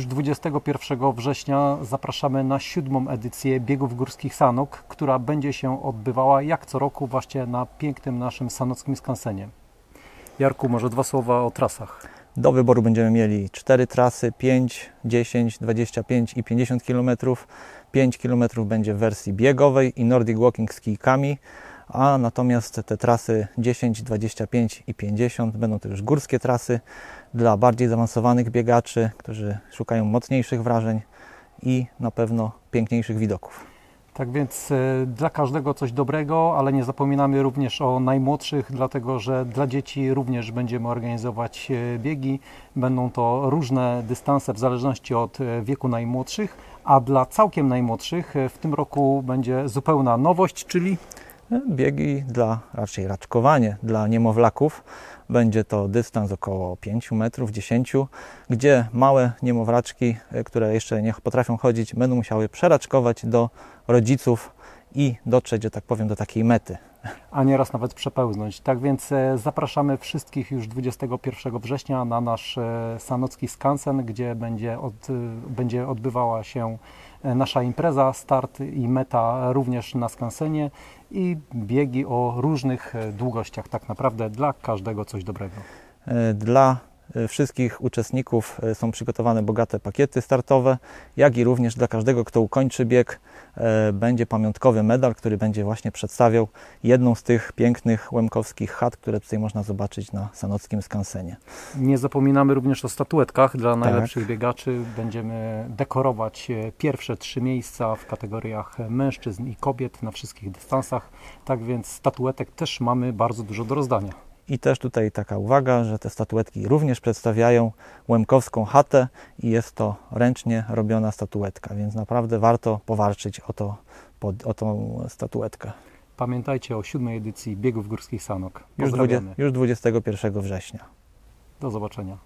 21 września zapraszamy na siódmą edycję biegów górskich Sanok, która będzie się odbywała jak co roku właśnie na pięknym naszym sanockim skansenie. Jarku, może dwa słowa o trasach. Do wyboru będziemy mieli cztery trasy 5, 10, 25 i 50 km. 5 km będzie w wersji biegowej i Nordic Walking z kijkami, a natomiast te trasy 10, 25 i 50 będą to już górskie trasy dla bardziej zaawansowanych biegaczy, którzy szukają mocniejszych wrażeń i na pewno piękniejszych widoków. Tak więc e, dla każdego coś dobrego, ale nie zapominamy również o najmłodszych, dlatego że dla dzieci również będziemy organizować e, biegi. Będą to różne dystanse w zależności od e, wieku najmłodszych, a dla całkiem najmłodszych w tym roku będzie zupełna nowość, czyli Biegi dla, raczej raczkowanie dla niemowlaków. Będzie to dystans około 5 metrów, 10, gdzie małe niemowlaczki, które jeszcze nie potrafią chodzić, będą musiały przeraczkować do rodziców i dotrzeć, że tak powiem, do takiej mety. a nieraz nawet przepełznąć. Tak więc e, zapraszamy wszystkich już 21 września na nasz e, sanocki skansen, gdzie będzie, od, e, będzie odbywała się nasza impreza, start i meta również na skansenie i biegi o różnych długościach, tak naprawdę dla każdego coś dobrego. Dla wszystkich uczestników e, są przygotowane bogate pakiety startowe, jak i również dla każdego, kto ukończy bieg, e, będzie pamiątkowy medal, który będzie właśnie przedstawiał jedną z tych pięknych łemkowskich chat, które tutaj można zobaczyć na sanockim skansenie. Nie zapominamy również o statuetkach dla najlepszych biegaczy. Będziemy dekorować e, pierwsze trzy miejsca w kategoriach mężczyzn i kobiet na wszystkich dystansach. Tak więc statuetek też mamy bardzo dużo do rozdania. I też tutaj taka uwaga, że te statuetki również przedstawiają łemkowską chatę i jest to ręcznie robiona statuetka, więc naprawdę warto powalczyć o, to, o tą statuetkę. Pamiętajcie o siódmej edycji biegów górskich Sanok. Już, 20, Pozdrawiamy. już 21 września. Do zobaczenia.